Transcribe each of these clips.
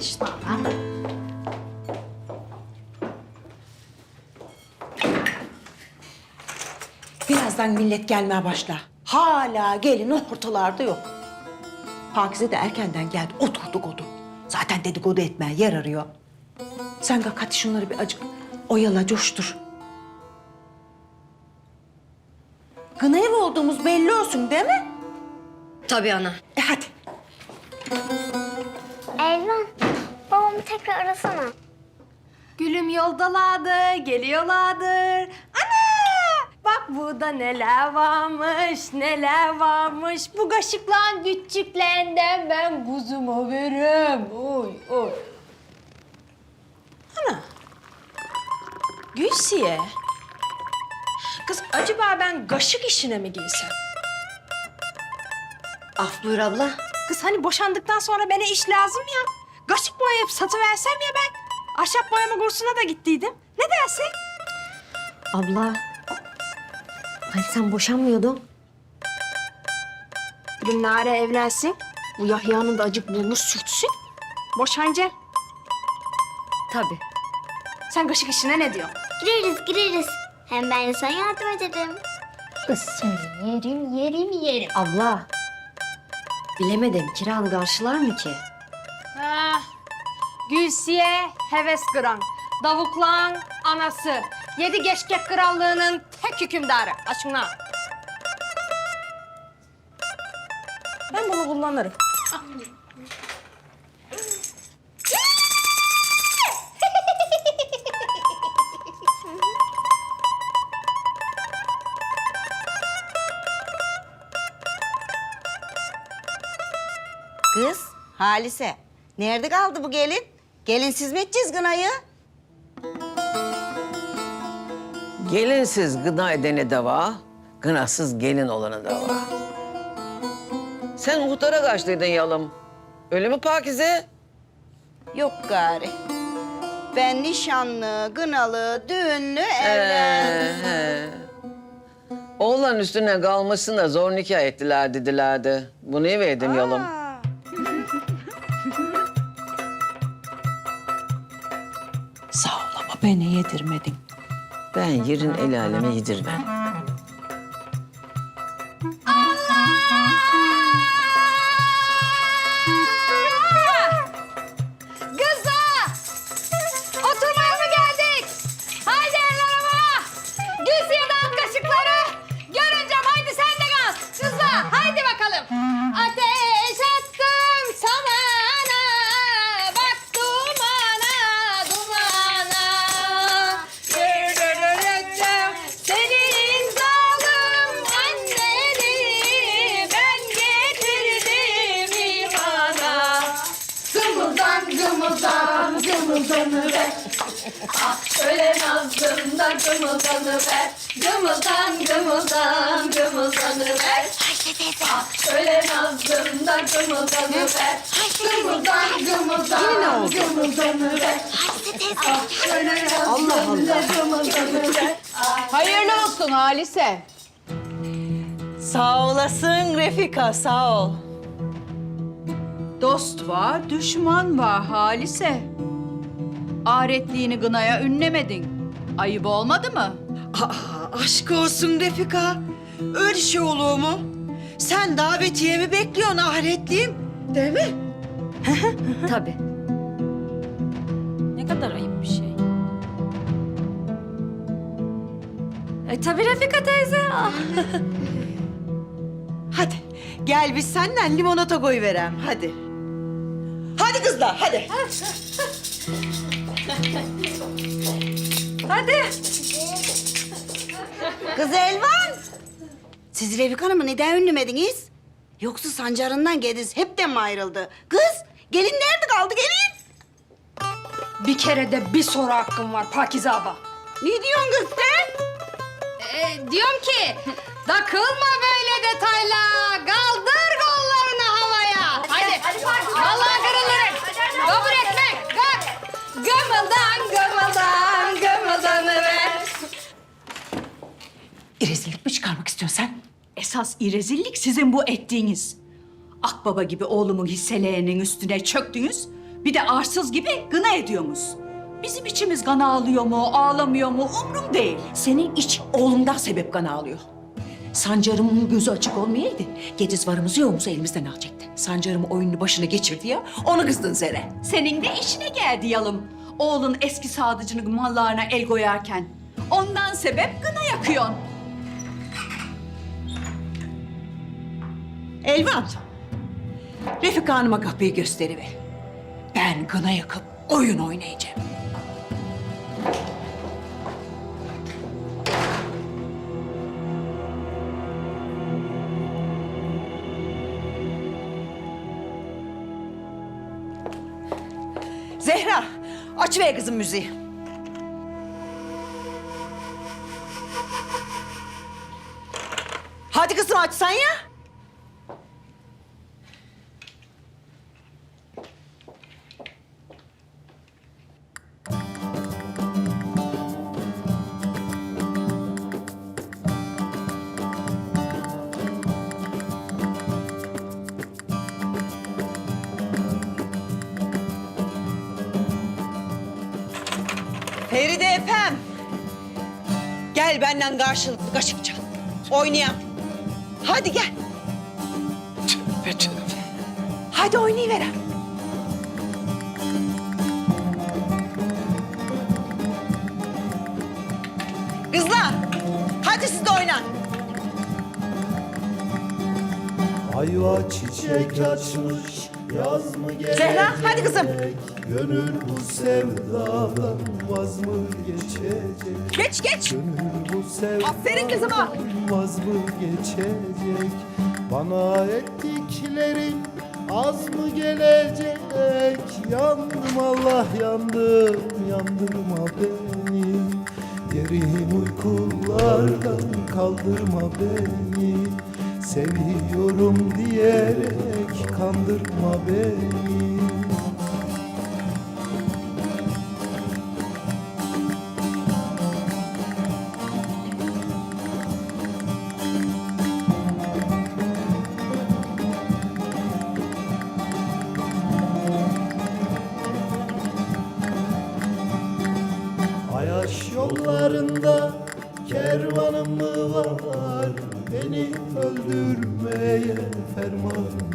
İşte. Birazdan millet gelmeye başlar. Hala gelin ortalarda yok. Pakize de erkenden geldi. Oturdu godu. Zaten dedikodu etmeye yer arıyor. Sen kalk hadi şunları bir acık oyala coştur. Kına ev olduğumuz belli olsun değil mi? Tabii ana. E hadi. Elvan, babamı tekrar arasana. Gülüm yoldalardır, geliyorlardır. Ana! Bak burada neler varmış, neler varmış. Bu kaşıklan küçüklerinden ben kuzuma veririm. Oy, oy. Ana. Gülsiye. Kız acaba ben kaşık işine mi girsem? Af buyur abla. Kız hani boşandıktan sonra bana iş lazım ya. Kaşık boyayıp satıversem ya ben. Ahşap boyama kursuna da gittiydim. Ne dersin? Abla. Hani sen boşanmıyordun? Bugün Nare evlensin. Bu Yahya'nın da acık burnu sürtsün. Boşanca. Tabii. Sen kaşık işine ne diyorsun? Gireriz, gireriz. Hem ben sana yardım ederim. Kız seni yerim, yerim, yerim. Abla. Bilemedim kiranı karşılar mı ki? Ha, Gülsiye heves kıran. Davuklan anası. Yedi geçkek krallığının tek hükümdarı. Aşkına. Ben bunu kullanırım. Kız, Halise. Nerede kaldı bu gelin? Gelinsiz mi edeceğiz gınayı? Gelinsiz gına edene de var, gınasız gelin olana da var. Sen muhtara kaçtıydın yalım. Öyle mi Pakize? Yok gari. Ben nişanlı, gınalı, düğünlü evlen. He, he. Oğlan üstüne kalmasın da zor nikah ettiler dedilerdi. Bunu iyi verdim yalım. Aa, beni yedirmedin. Ben yerin el aleme yedirmem. Gımıldanıver Ah öyle nazlımda gımıldanıver Gımıldan gımıldan gımıldanıver Ah öyle nazlımda gımıldanıver Gımıldan gımıldan gımıldanıver Ah öyle nazlımda gımıldanıver Hayırlı olsun Halise. Sağ olasın Refika, sağ ol. Dost var, düşman var Halise. Aretliğini gınaya ünlemedin. Ayıp olmadı mı? Aa, aşk olsun Refika. Öyle şey olur mu? Sen davetiyemi bekliyorsun ahiretliyim. Değil mi? Tabii. Ne kadar ayıp bir şey. E tabii Refika teyze. Ah. Hadi gel biz senden limonata koy verem. Hadi. Hadi kızlar hadi. Hadi. Kız Elvan. Siz Refika Hanım'ı neden ünlemediniz? Yoksa sancarından gediniz hepten mi ayrıldı? Kız, gelin nerede kaldı gelin? Bir kere de bir soru hakkım var Pakize abla. Ne diyorsun kız sen? E, diyorum ki takılma böyle detayla. Kaldır İrezillik mi çıkarmak istiyorsun sen? Esas irezillik sizin bu ettiğiniz. Akbaba gibi oğlumun hisselerinin üstüne çöktünüz. Bir de arsız gibi gına ediyorsunuz. Bizim içimiz gana ağlıyor mu, ağlamıyor mu umrum değil. Senin iç oğlundan sebep kan ağlıyor. Sancarımın gözü açık olmayaydı. Gediz varımızı yoğumuzu elimizden alacaktı. Sancarım oyununu başına geçirdi ya, onu kızdın Zere. Senin de işine geldi yalım. Oğlun eski sadıcının mallarına el koyarken. Ondan sebep gına yakıyorsun. Elvan, Refika Hanım'a kapıyı gösteriver. Ben gına yakıp oyun oynayacağım. Zehra, açıver kızım müziği. Hadi kızım açsan ya. Efem. Gel benden karşılıklı kaşık çal. Oynayalım. Hadi gel. Tövbe tövbe. Hadi oynayıverem. Kızlar, hadi siz de oynayın. Ayva çiçek açmış yaz mı gelecek? Zehra, hadi kızım. Gönül bu sevdadan vaz mı geçecek? Geç geç. Gönül bu sevdadan Aferin kızıma. vaz mı geçecek? Bana ettiklerin az mı gelecek? Yandım Allah yandım, yandırma beni. Derin uykulardan kaldırma beni. Seviyorum diyerek kandırma beni. Ayaş yollarında kervanım mı var? Beni öldürmeye fermanım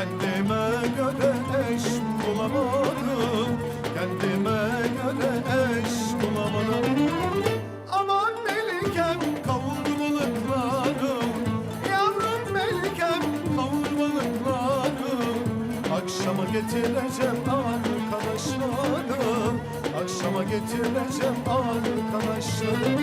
Kendime göre eş bulamadım. Kendime göre eş bulamadım. Aman Melikem kavur balıklarım Yavrum Melikem kavur balıklarım Akşama getireceğim arkadaşlarım Akşama getireceğim arkadaşlarım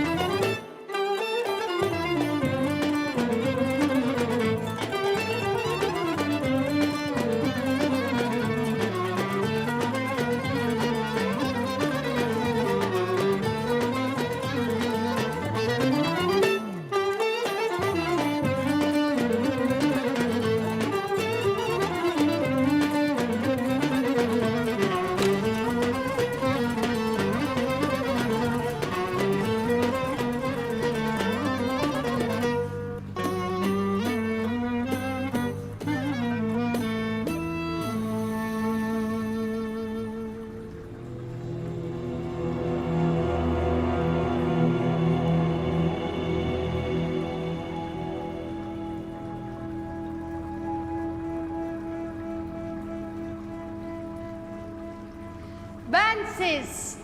prenses.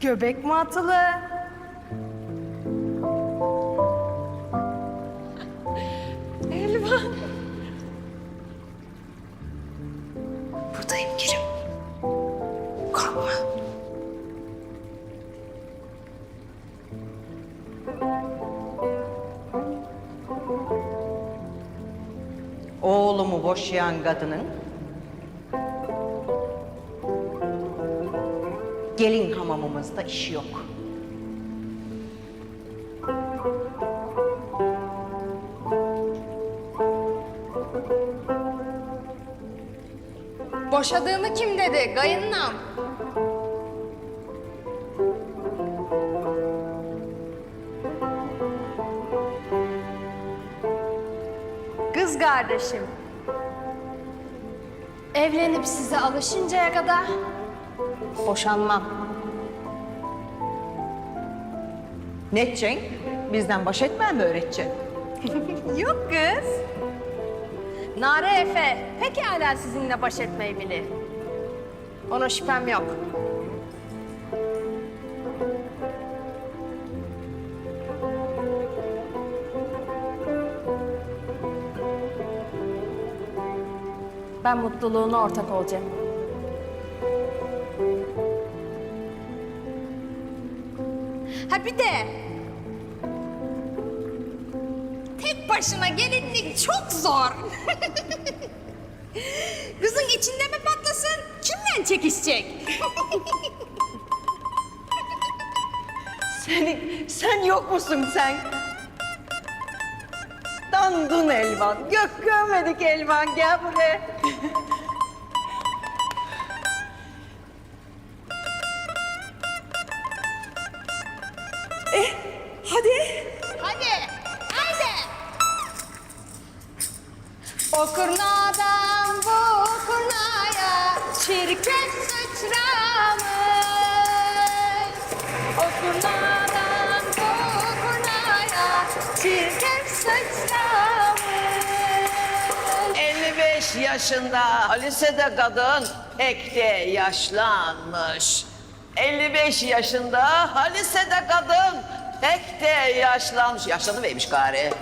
Göbek mi atılı? Elvan. Buradayım Kerim. Korkma. Oğlumu boşayan kadının gelin hamamımızda işi yok. Boşadığını kim dedi? Gayınlam. Kız kardeşim. Evlenip size alışıncaya kadar boşanmam. Ne edeceksin? Bizden baş etmem mi öğreteceksin? Yok kız. Nare Efe pekala sizinle baş etmeyi bilir. Ona şüphem yok. Ben mutluluğuna ortak olacağım. Ha bir de tek başına gelinlik çok zor. Kızın içinde mi patlasın? Kimle çekişecek? Senin, sen yok musun sen? Dandun Elvan, gök görmedik Elvan, gel buraya. 55 yaşında lisede kadın pek de yaşlanmış. 55 yaşında lisede kadın pek de yaşlanmış. Yaşlanıvermiş gari.